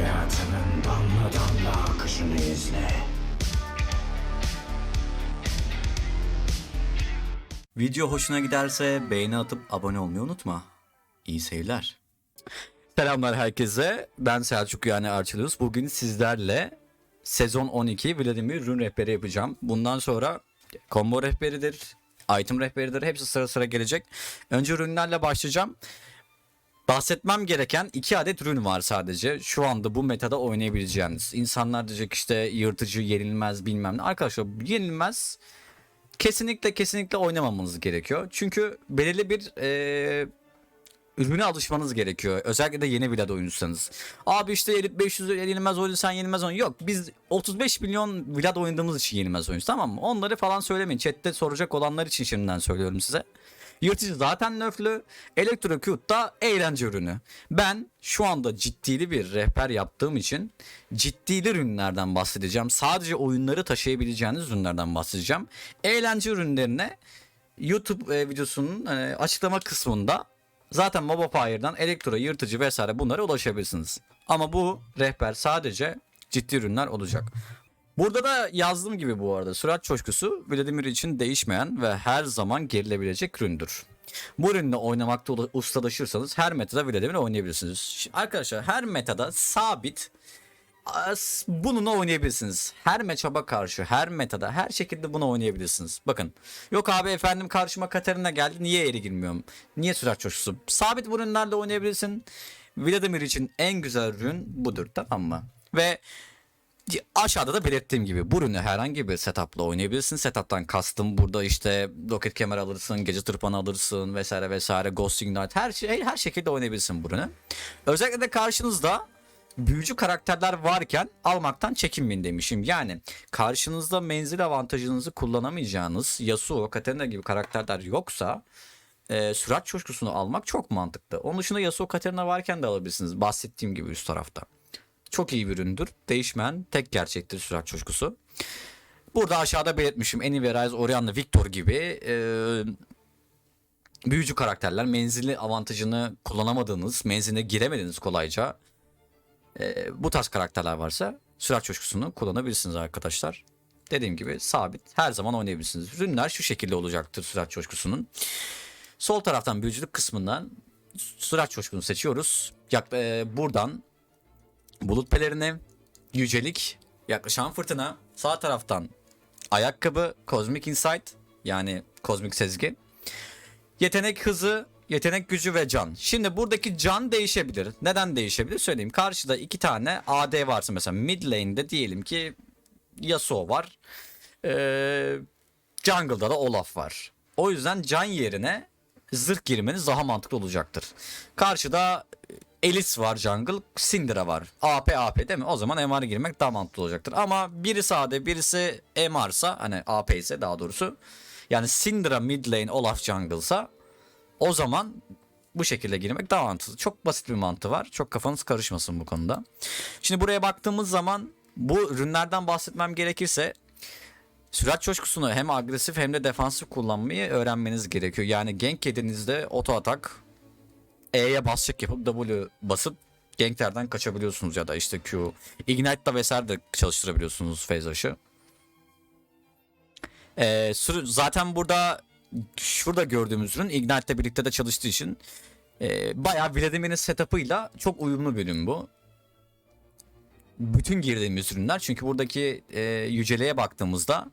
Hayatının damla damla akışını izle. Video hoşuna giderse beğeni atıp abone olmayı unutma. İyi seyirler. Selamlar herkese. Ben Selçuk yani Arçelius. Bugün sizlerle sezon 12 Vladimir Rün rehberi yapacağım. Bundan sonra combo rehberidir, item rehberidir. Hepsi sıra sıra gelecek. Önce ürünlerle başlayacağım. Bahsetmem gereken iki adet ürün var sadece. Şu anda bu metada oynayabileceğiniz. İnsanlar diyecek işte yırtıcı, yenilmez bilmem ne. Arkadaşlar yenilmez kesinlikle kesinlikle oynamamanız gerekiyor. Çünkü belirli bir e, ürüne alışmanız gerekiyor. Özellikle de yeni Vlad oyuncusanız. Abi işte Elite 500 yenilmez oyuncu sen yenilmez oyuncu. Yok biz 35 milyon Vlad oynadığımız için yenilmez oyuncu tamam mı? Onları falan söylemeyin. Chat'te soracak olanlar için şimdiden söylüyorum size. Yırtıcı zaten nöflü. Electrocute da eğlence ürünü. Ben şu anda ciddili bir rehber yaptığım için ciddili ürünlerden bahsedeceğim. Sadece oyunları taşıyabileceğiniz ürünlerden bahsedeceğim. Eğlence ürünlerine YouTube e, videosunun e, açıklama kısmında zaten Mobifire'dan elektro, yırtıcı vesaire bunlara ulaşabilirsiniz. Ama bu rehber sadece ciddi ürünler olacak. Burada da yazdığım gibi bu arada sürat coşkusu Vladimir için değişmeyen ve her zaman gerilebilecek üründür. Bu ürünle oynamakta ustalaşırsanız her metada Vladimir oynayabilirsiniz. Arkadaşlar her metada sabit bununla oynayabilirsiniz. Her matchup'a karşı, her metada, her şekilde bunu oynayabilirsiniz. Bakın. Yok abi efendim karşıma Katarina geldi. Niye eri girmiyorum? Niye sürat coşkusu? Sabit ürünlerle oynayabilirsin. Vladimir için en güzel ürün budur tamam mı? Ve aşağıda da belirttiğim gibi bu ürünü herhangi bir setupla oynayabilirsin. Setup'tan kastım burada işte roket kemer alırsın, gece tırpanı alırsın vesaire vesaire, Ghost Ignite her şey her şekilde oynayabilirsin bu ürünü. Özellikle de karşınızda büyücü karakterler varken almaktan çekinmeyin demişim. Yani karşınızda menzil avantajınızı kullanamayacağınız Yasuo, Katarina gibi karakterler yoksa e, sürat coşkusunu almak çok mantıklı. Onun dışında Yasuo, Katarina varken de alabilirsiniz. Bahsettiğim gibi üst tarafta. Çok iyi bir üründür. Değişmeyen tek gerçektir sürat coşkusu. Burada aşağıda belirtmişim Annie Rise, Orianna, Victor gibi e, büyücü karakterler menzili avantajını kullanamadığınız, menziline giremediğiniz kolayca e, bu tarz karakterler varsa sürat coşkusunu kullanabilirsiniz arkadaşlar. Dediğim gibi sabit her zaman oynayabilirsiniz. Ürünler şu şekilde olacaktır sürat coşkusunun. Sol taraftan büyücülük kısmından sürat coşkusunu seçiyoruz. Yak, e, buradan bulut pelerini, yücelik, yaklaşan fırtına, sağ taraftan ayakkabı, kozmik insight yani kozmik sezgi, yetenek hızı, yetenek gücü ve can. Şimdi buradaki can değişebilir. Neden değişebilir söyleyeyim. Karşıda iki tane AD varsa mesela mid lane'de diyelim ki Yasuo var. Ee, jungle'da da Olaf var. O yüzden can yerine zırh girmeniz daha mantıklı olacaktır. Karşıda Elis var jungle, Syndra var. AP AP değil mi? O zaman MR girmek daha mantıklı olacaktır. Ama birisi AD birisi MR'sa hani AP ise daha doğrusu yani Syndra mid lane Olaf jungle'sa o zaman bu şekilde girmek daha mantıklı. Çok basit bir mantığı var. Çok kafanız karışmasın bu konuda. Şimdi buraya baktığımız zaman bu ürünlerden bahsetmem gerekirse Sürat coşkusunu hem agresif hem de defansif kullanmayı öğrenmeniz gerekiyor. Yani gank yediğinizde auto atak E'ye basacak yapıp W basıp ganklerden kaçabiliyorsunuz ya da işte Q. Ignite'da vesaire de çalıştırabiliyorsunuz phase rush'ı. Ee, zaten burada şurada gördüğümüz ürün Ignite'le birlikte de çalıştığı için e, bayağı Vladimir'in setup'ıyla çok uyumlu ürün bu. Bütün girdiğimiz ürünler çünkü buradaki e, yüceliğe baktığımızda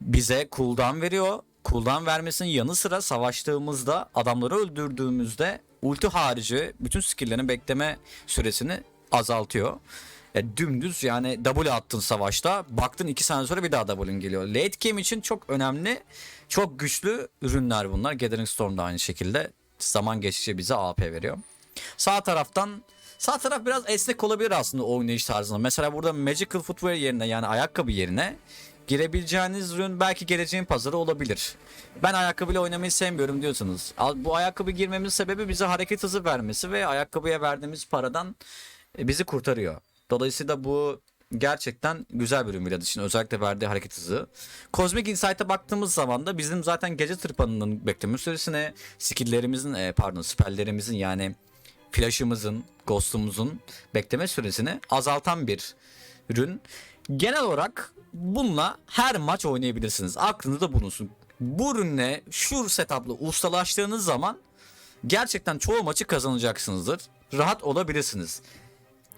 bize cooldown veriyor. Cooldown vermesinin yanı sıra savaştığımızda adamları öldürdüğümüzde ulti harici bütün skill'lerin bekleme süresini azaltıyor. E, dümdüz yani W attın savaşta baktın 2 saniye sonra bir daha W'un geliyor. Late game için çok önemli çok güçlü ürünler bunlar. Gathering Storm da aynı şekilde zaman geçtikçe bize AP veriyor. Sağ taraftan Sağ taraf biraz esnek olabilir aslında oynayış tarzında. Mesela burada Magical Footwear yerine yani ayakkabı yerine girebileceğiniz ürün belki geleceğin pazarı olabilir. Ben ayakkabıyla oynamayı sevmiyorum diyorsanız. al- Bu ayakkabı girmemizin sebebi bize hareket hızı vermesi ve ayakkabıya verdiğimiz paradan e, bizi kurtarıyor. Dolayısıyla bu gerçekten güzel bir ürün Vlad için özellikle verdiği hareket hızı. Cosmic Insight'a baktığımız zaman da bizim zaten gece tırpanının bekleme süresine, skill'lerimizin e, pardon spell'lerimizin yani flash'ımızın, ghost'umuzun bekleme süresini azaltan bir ürün. Genel olarak bununla her maç oynayabilirsiniz. Aklınızda bulunsun. Bu ürünle şu setup'la ustalaştığınız zaman gerçekten çoğu maçı kazanacaksınızdır. Rahat olabilirsiniz.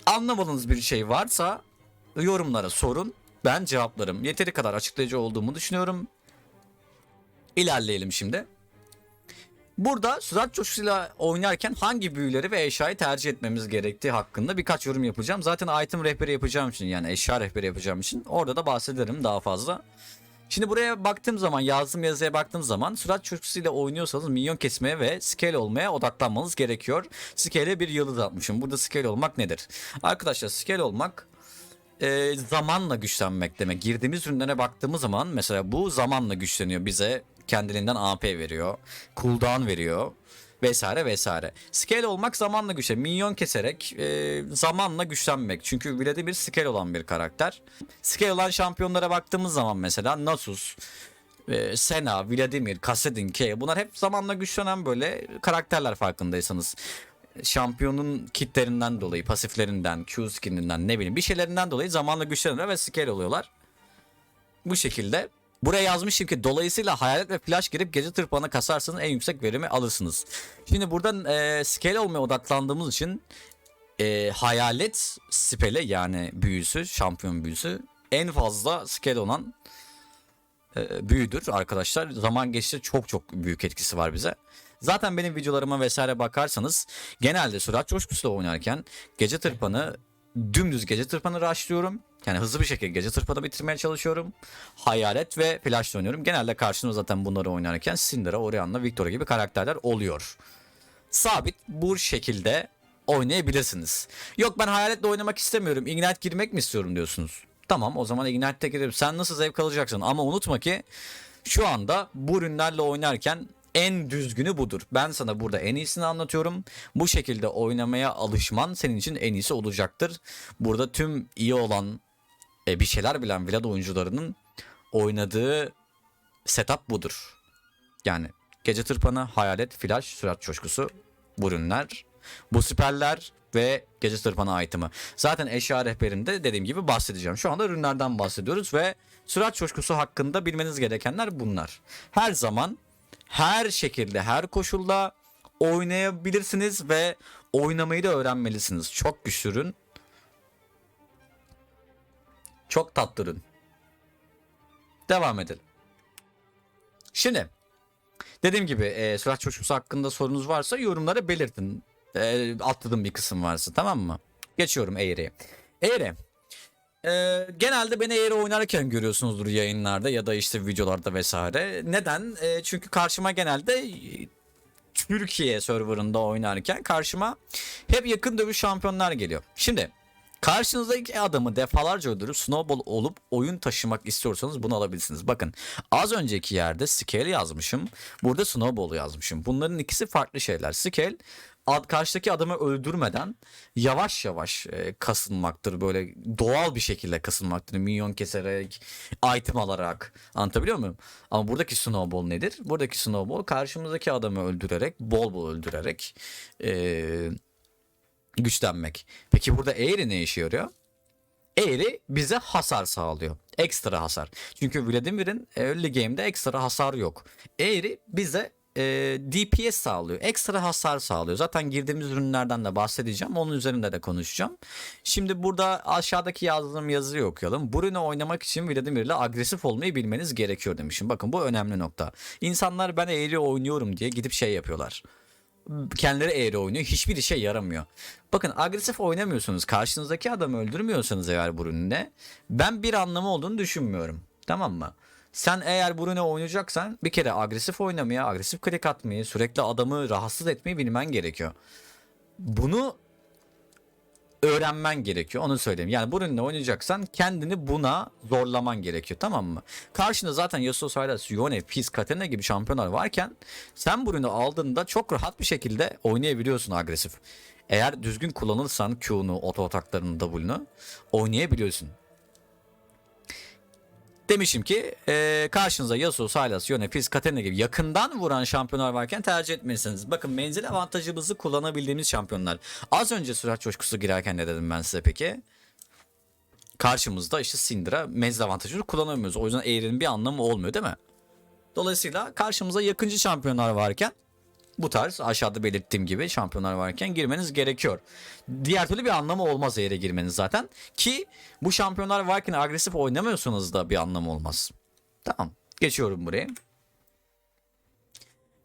Anlamadığınız bir şey varsa yorumlara sorun. Ben cevaplarım. Yeteri kadar açıklayıcı olduğumu düşünüyorum. İlerleyelim şimdi. Burada sürat coşkusuyla oynarken hangi büyüleri ve eşyayı tercih etmemiz gerektiği hakkında birkaç yorum yapacağım. Zaten item rehberi yapacağım için yani eşya rehberi yapacağım için orada da bahsederim daha fazla. Şimdi buraya baktığım zaman yazdığım yazıya baktığım zaman sürat coşkusuyla oynuyorsanız minyon kesmeye ve scale olmaya odaklanmanız gerekiyor. Scale'e bir yıldız atmışım. Burada scale olmak nedir? Arkadaşlar scale olmak e, zamanla güçlenmek demek. Girdiğimiz ürünlere baktığımız zaman mesela bu zamanla güçleniyor. Bize kendiliğinden AP veriyor. Cooldown veriyor. Vesaire vesaire. Scale olmak zamanla güçlen. Minyon keserek e, zamanla güçlenmek. Çünkü Vladimir scale olan bir karakter. Scale olan şampiyonlara baktığımız zaman mesela Nasus, e, Sena, Vladimir, Kassadin, K bunlar hep zamanla güçlenen böyle karakterler farkındaysanız şampiyonun kitlerinden dolayı, pasiflerinden, Q skininden ne bileyim bir şeylerinden dolayı zamanla güçleniyor ve scale oluyorlar. Bu şekilde. Buraya yazmışım ki dolayısıyla hayalet ve flash girip gece tırpanı kasarsanız en yüksek verimi alırsınız. Şimdi buradan e, scale olmaya odaklandığımız için e, hayalet spele yani büyüsü, şampiyon büyüsü en fazla scale olan e, büyüdür arkadaşlar. Zaman geçti çok çok büyük etkisi var bize. Zaten benim videolarıma vesaire bakarsanız genelde sürat coşkusuyla oynarken gece tırpanı dümdüz gece tırpanı rushlıyorum. Yani hızlı bir şekilde gece tırpanı bitirmeye çalışıyorum. Hayalet ve flash oynuyorum. Genelde karşımda zaten bunları oynarken Syndra, Orianna, Victoria gibi karakterler oluyor. Sabit bu şekilde oynayabilirsiniz. Yok ben hayaletle oynamak istemiyorum. Ignite girmek mi istiyorum diyorsunuz. Tamam o zaman Ignite'de girelim. Sen nasıl zevk alacaksın? Ama unutma ki şu anda bu ürünlerle oynarken en düzgünü budur. Ben sana burada en iyisini anlatıyorum. Bu şekilde oynamaya alışman senin için en iyisi olacaktır. Burada tüm iyi olan e, bir şeyler bilen Vlad oyuncularının oynadığı setup budur. Yani gece tırpanı, hayalet, flash, sürat coşkusu bu ürünler. Bu siperler ve gece tırpanı item'ı. Zaten eşya rehberinde dediğim gibi bahsedeceğim. Şu anda ürünlerden bahsediyoruz ve sürat coşkusu hakkında bilmeniz gerekenler bunlar. Her zaman her şekilde her koşulda oynayabilirsiniz ve oynamayı da öğrenmelisiniz. Çok güçlü. Çok tatlı. Devam edelim. Şimdi dediğim gibi e, sürat coşkusu hakkında sorunuz varsa yorumlara belirtin. E, atladığım bir kısım varsa tamam mı? Geçiyorum Eğri'ye. Eğri. Ee, genelde beni eğri oynarken görüyorsunuzdur yayınlarda ya da işte videolarda vesaire. Neden? Ee, çünkü karşıma genelde e, Türkiye serverında oynarken karşıma hep yakın dövüş şampiyonlar geliyor. Şimdi karşınızdaki adamı defalarca öldürüp snowball olup oyun taşımak istiyorsanız bunu alabilirsiniz. Bakın az önceki yerde scale yazmışım. Burada snowball yazmışım. Bunların ikisi farklı şeyler. Scale ad, karşıdaki adamı öldürmeden yavaş yavaş e, kasılmaktır. Böyle doğal bir şekilde kasılmaktır. Minyon keserek, item alarak. Anlatabiliyor muyum? Ama buradaki snowball nedir? Buradaki snowball karşımızdaki adamı öldürerek, bol bol öldürerek e, güçlenmek. Peki burada eğri ne işe yarıyor? Eğri bize hasar sağlıyor. Ekstra hasar. Çünkü Vladimir'in early game'de ekstra hasar yok. Eğri bize e, DPS sağlıyor. Ekstra hasar sağlıyor. Zaten girdiğimiz ürünlerden de bahsedeceğim. Onun üzerinde de konuşacağım. Şimdi burada aşağıdaki yazdığım yazıyı okuyalım. Ürünü oynamak için Vladimir ile agresif olmayı bilmeniz gerekiyor demişim. Bakın bu önemli nokta. İnsanlar ben eğri oynuyorum diye gidip şey yapıyorlar kendileri eğri oynuyor. Hiçbir işe yaramıyor. Bakın agresif oynamıyorsunuz. Karşınızdaki adamı öldürmüyorsanız eğer bu üründe ben bir anlamı olduğunu düşünmüyorum. Tamam mı? Sen eğer ürünü oynayacaksan bir kere agresif oynamaya, agresif klik atmayı, sürekli adamı rahatsız etmeyi bilmen gerekiyor. Bunu öğrenmen gerekiyor. Onu söyleyeyim. Yani ürünle oynayacaksan kendini buna zorlaman gerekiyor. Tamam mı? Karşında zaten Yasuo Sylas, Yone, Fizz, Katarina gibi şampiyonlar varken sen ürünü aldığında çok rahat bir şekilde oynayabiliyorsun agresif. Eğer düzgün kullanırsan Q'nu, oto ataklarını, W'nu oynayabiliyorsun. Demişim ki e, karşınıza Yasuo, Sylas, Yone, Fizz, Katarina gibi yakından vuran şampiyonlar varken tercih etmelisiniz. Bakın menzil avantajımızı kullanabildiğimiz şampiyonlar. Az önce sürat coşkusu girerken ne dedim ben size peki? Karşımızda işte Syndra menzil avantajını kullanamıyoruz. O yüzden eğrinin bir anlamı olmuyor değil mi? Dolayısıyla karşımıza yakıncı şampiyonlar varken bu tarz aşağıda belirttiğim gibi şampiyonlar varken girmeniz gerekiyor. Diğer türlü bir anlamı olmaz eğre girmeniz zaten. Ki bu şampiyonlar varken agresif oynamıyorsanız da bir anlamı olmaz. Tamam geçiyorum buraya.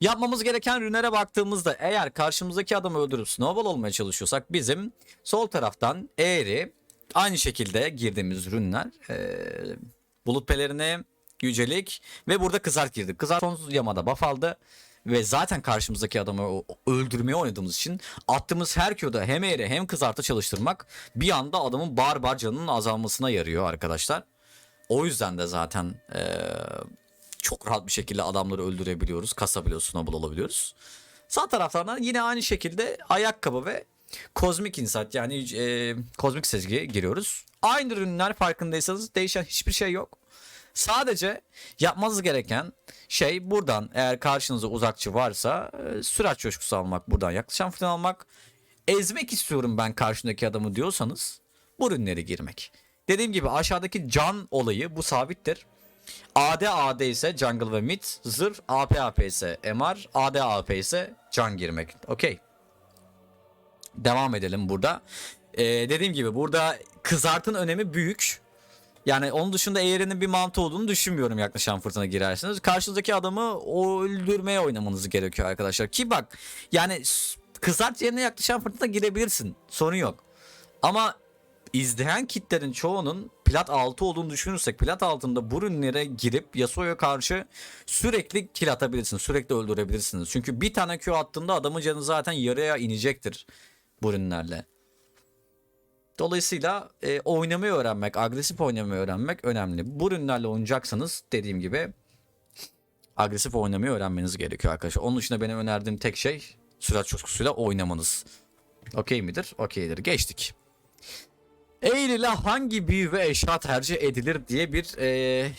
Yapmamız gereken rünlere baktığımızda eğer karşımızdaki adamı öldürüp snowball olmaya çalışıyorsak bizim sol taraftan eğri aynı şekilde girdiğimiz rünler eee bulut pelerini, yücelik ve burada kızart girdik. Kızart sonsuz yamada buff aldı ve zaten karşımızdaki adamı öldürmeye oynadığımız için attığımız her Q'da hem eğri hem kızartı çalıştırmak bir anda adamın bar bar canının azalmasına yarıyor arkadaşlar. O yüzden de zaten eee, çok rahat bir şekilde adamları öldürebiliyoruz, kasabiliyoruz, snowball olabiliyoruz. Sağ taraftan da yine aynı şekilde ayakkabı ve kozmik insight yani e, kozmik sezgi giriyoruz. Aynı ürünler farkındaysanız değişen hiçbir şey yok. Sadece yapmanız gereken şey buradan eğer karşınızda uzakçı varsa e, sürat coşkusu almak, buradan yaklaşan falan almak. Ezmek istiyorum ben karşındaki adamı diyorsanız bu ürünleri girmek. Dediğim gibi aşağıdaki can olayı bu sabittir. AD AD ise jungle ve mid, zırh AP AP ise MR, AD AP ise can girmek. Okey. Devam edelim burada. Ee, dediğim gibi burada kızartın önemi büyük. Yani onun dışında eğrinin bir mantığı olduğunu düşünmüyorum yaklaşan fırtına girerseniz. Karşınızdaki adamı öldürmeye oynamanız gerekiyor arkadaşlar. Ki bak yani kızart yerine yaklaşan fırtına girebilirsin. Sorun yok. Ama izleyen kitlerin çoğunun plat altı olduğunu düşünürsek plat altında bu ürünlere girip Yasuo'ya karşı sürekli kill atabilirsiniz. Sürekli öldürebilirsiniz. Çünkü bir tane Q attığında adamın canı zaten yarıya inecektir bu ürünlerle. Dolayısıyla e, oynamayı öğrenmek, agresif oynamayı öğrenmek önemli. Bu ürünlerle oynayacaksanız dediğim gibi agresif oynamayı öğrenmeniz gerekiyor arkadaşlar. Onun dışında benim önerdiğim tek şey sürat coşkusuyla oynamanız. Okey midir? Okeydir. Geçtik. İle hangi büyü ve eşya tercih edilir diye bir e,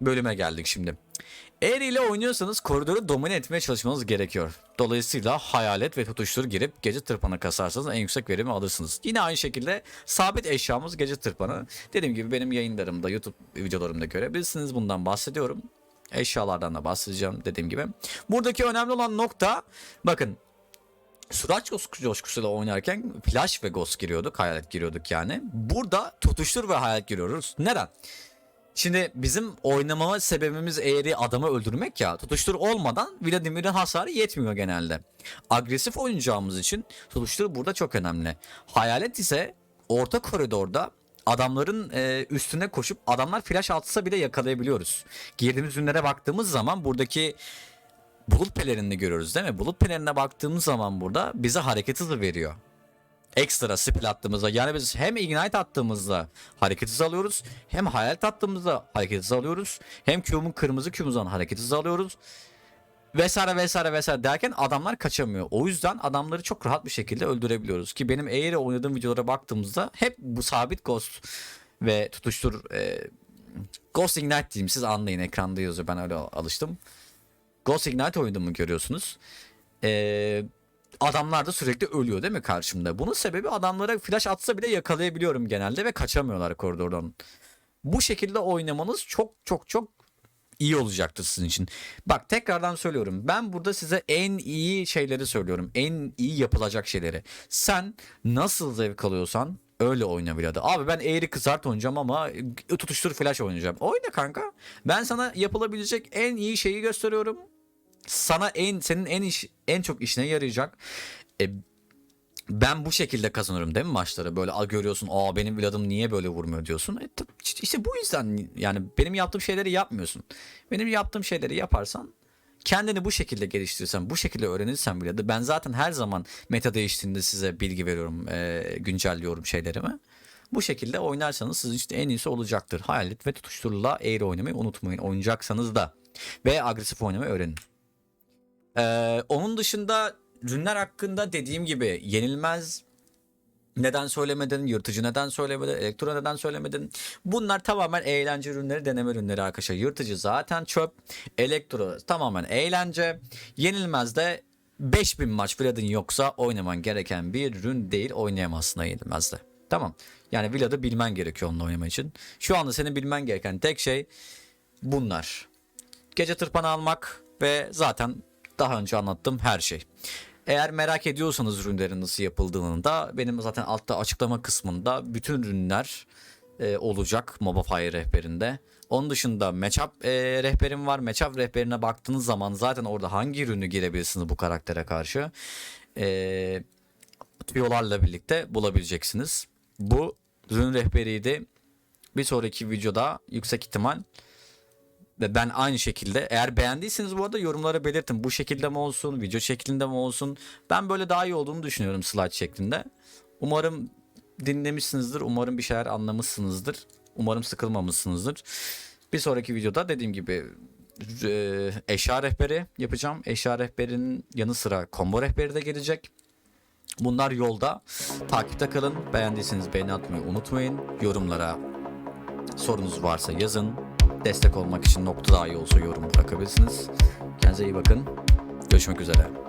bölüme geldik şimdi. Eğer ile oynuyorsanız koridoru domine etmeye çalışmanız gerekiyor. Dolayısıyla hayalet ve tutuştur girip gece tırpanı kasarsanız en yüksek verimi alırsınız. Yine aynı şekilde sabit eşyamız gece tırpanı. Dediğim gibi benim yayınlarımda YouTube videolarımda görebilirsiniz. Bundan bahsediyorum. Eşyalardan da bahsedeceğim dediğim gibi. Buradaki önemli olan nokta bakın coşku- coşkusuyla oynarken flash ve ghost giriyorduk. Hayalet giriyorduk yani. Burada tutuştur ve hayalet giriyoruz. Neden? Şimdi bizim oynamama sebebimiz eğri adamı öldürmek ya. Tutuştur olmadan Vladimir'in hasarı yetmiyor genelde. Agresif oynayacağımız için tutuştur burada çok önemli. Hayalet ise orta koridorda adamların e, üstüne koşup adamlar flash atsa bile yakalayabiliyoruz. Girdiğimiz ürünlere baktığımız zaman buradaki bulut pelerini görüyoruz değil mi? Bulut pelerine baktığımız zaman burada bize hareket hızı veriyor. Ekstra spell attığımızda yani biz hem ignite attığımızda hareket hızı alıyoruz hem hayalet attığımızda hareket hızı alıyoruz hem Q'mun kırmızı Q'muzdan hareket hızı alıyoruz vesaire vesaire vesaire derken adamlar kaçamıyor. O yüzden adamları çok rahat bir şekilde öldürebiliyoruz ki benim eğer oynadığım videolara baktığımızda hep bu sabit ghost ve tutuştur e, Ghost Ignite diyeyim siz anlayın ekranda yazıyor ben öyle alıştım. Ghost Ignite oynadım görüyorsunuz. Ee, adamlar da sürekli ölüyor değil mi karşımda? Bunun sebebi adamlara flash atsa bile yakalayabiliyorum genelde ve kaçamıyorlar koridordan. Bu şekilde oynamanız çok çok çok iyi olacaktır sizin için. Bak tekrardan söylüyorum. Ben burada size en iyi şeyleri söylüyorum. En iyi yapılacak şeyleri. Sen nasıl zevk alıyorsan öyle oyna birader. Abi ben eğri kızart oynayacağım ama tutuştur flash oynayacağım. Oyna kanka. Ben sana yapılabilecek en iyi şeyi gösteriyorum. Sana en senin en iş en çok işine yarayacak. E, ben bu şekilde kazanıyorum değil mi maçları? Böyle "Aa, görüyorsun aa benim Vlad'ım niye böyle vurmuyor diyorsun. E, işte- işte bu yüzden yani benim yaptığım şeyleri yapmıyorsun. Benim yaptığım şeyleri yaparsan kendini bu şekilde geliştirirsen, bu şekilde öğrenirsen bile de ben zaten her zaman meta değiştiğinde size bilgi veriyorum, e, güncelliyorum şeylerimi. Bu şekilde oynarsanız sizin için en iyisi olacaktır. Hayalet ve tutuşturula eğri oynamayı unutmayın. Oynayacaksanız da. Ve agresif oynamayı öğrenin. Ee, onun dışında ürünler hakkında dediğim gibi yenilmez neden söylemedin, yırtıcı neden söylemedin, elektro neden söylemedin. Bunlar tamamen eğlence ürünleri, deneme ürünleri arkadaşlar. Yırtıcı zaten çöp, elektro tamamen eğlence. Yenilmez de 5000 maç Vlad'ın yoksa oynaman gereken bir ürün değil. Oynayamazsın yenilmez de. Tamam. Yani Vlad'ı bilmen gerekiyor onunla oynamak için. Şu anda senin bilmen gereken tek şey bunlar. Gece tırpanı almak ve zaten daha önce anlattığım her şey. Eğer merak ediyorsanız ürünlerin nasıl yapıldığını da benim zaten altta açıklama kısmında bütün ürünler e, olacak Mobify rehberinde. Onun dışında Matchup e, rehberim var. Matchup rehberine baktığınız zaman zaten orada hangi ürünü girebilirsiniz bu karaktere karşı. E, tüyolarla birlikte bulabileceksiniz. Bu ürün rehberiydi. Bir sonraki videoda yüksek ihtimal ve ben aynı şekilde eğer beğendiyseniz bu arada yorumlara belirtin. Bu şekilde mi olsun, video şeklinde mi olsun? Ben böyle daha iyi olduğunu düşünüyorum slide şeklinde. Umarım dinlemişsinizdir. Umarım bir şeyler anlamışsınızdır. Umarım sıkılmamışsınızdır. Bir sonraki videoda dediğim gibi e, eşya rehberi yapacağım. Eşya rehberinin yanı sıra combo rehberi de gelecek. Bunlar yolda. Takipte kalın. Beğendiyseniz beğeni atmayı unutmayın. Yorumlara sorunuz varsa yazın. Destek olmak için nokta daha iyi olsa yorum bırakabilirsiniz. Kendinize iyi bakın. Görüşmek üzere.